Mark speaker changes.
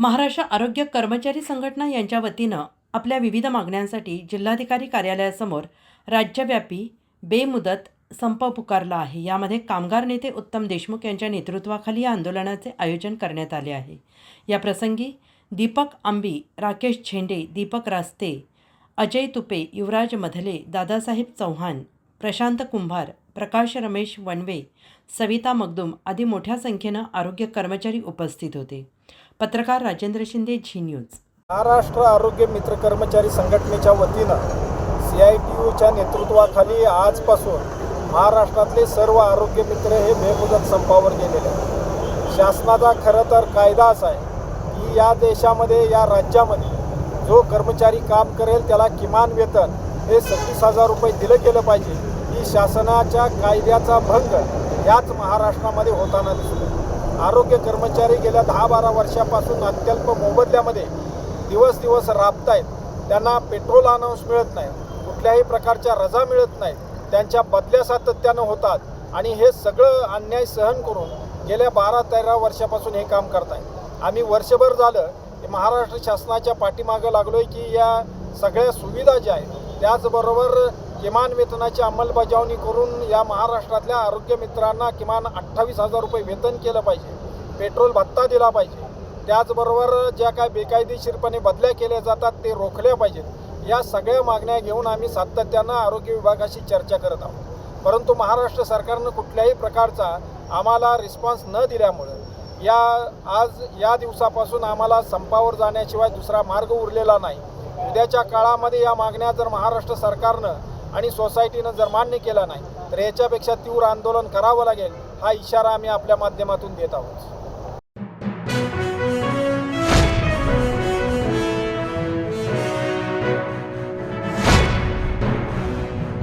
Speaker 1: महाराष्ट्र आरोग्य कर्मचारी संघटना यांच्या वतीनं आपल्या विविध मागण्यांसाठी जिल्हाधिकारी कार्यालयासमोर राज्यव्यापी बेमुदत संप पुकारला आहे. यामध्ये कामगार नेते उत्तम देशमुख यांच्या नेतृत्वाखाली या आंदोलनाचे आयोजन करण्यात आले आहे. या प्रसंगी दीपक आंबी राकेश झेंडे दीपक रास्ते अजय तुपे युवराज मधले दादासाहेब चव्हाण प्रशांत कुंभार प्रकाश रमेश वनवे सविता मगदुम आदी मोठ्या संख्येनं आरोग्य कर्मचारी उपस्थित होते. पत्रकार राजेंद्र शिंदे झी न्यूज.
Speaker 2: महाराष्ट्र आरोग्य मित्र कर्मचारी संघटनेच्या वतीनं सी आय टी यूच्या नेतृत्वाखाली आजपासून महाराष्ट्रातले सर्व आरोग्य मित्र हे बेमुदत संपावर गेलेले आहेत. शासनाचा खरं तर कायदा असा आहे की या देशामध्ये या राज्यामध्ये जो कर्मचारी काम करेल त्याला किमान वेतन हे सव्वीस हजार रुपये दिलं गेलं पाहिजे. ही शासनाच्या कायद्याचा भंग याच महाराष्ट्रामध्ये होताना दिसतो आरोग्य कर्मचारी गेल्या दहा बारा वर्षापासून अत्यल्प मोबदल्यामध्ये दिवस दिवस राबत आहेत त्यांना पेट्रोल अनाऊन्स मिळत नाही. कुठल्याही प्रकारच्या रजा मिळत नाही त्यांच्या बदल्या सातत्यानं होतात. आणि हे सगळं अन्याय सहन करून गेल्या बारा तेरा वर्षापासून हे काम करत आहे आम्ही वर्षभर झालं की महाराष्ट्र शासनाच्या पाठीमागं लागलो आहे की या सगळ्या सुविधा ज्या आहेत त्याचबरोबर किमान वेतनाची अंमलबजावणी करून या महाराष्ट्रातल्या आरोग्य मित्रांना किमान अठ्ठावीस हजार रुपये वेतन केलं पाहिजे. पेट्रोल भत्ता दिला पाहिजे. त्याचबरोबर ज्या काय बेकायदेशीरपणे बदल्या केल्या जातात ते रोखल्या पाहिजेत. या सगळ्या मागण्या घेऊन आम्ही सातत्यानं आरोग्य विभागाशी चर्चा करत आहोत. परंतु महाराष्ट्र सरकारनं कुठल्याही प्रकारचा आम्हाला रिस्पॉन्स न दिल्यामुळं या आज या दिवसापासून आम्हाला संपावर जाण्याशिवाय दुसरा मार्ग उरलेला नाही. उद्याच्या काळामध्ये या मागण्या जर महाराष्ट्र सरकारनं आणि सोसायटीनं जर मान्य केला नाही तर याच्यापेक्षा तीव्र आंदोलन करावं लागेल हा इशारा आम्ही आपल्या माध्यमातून देत आहोत.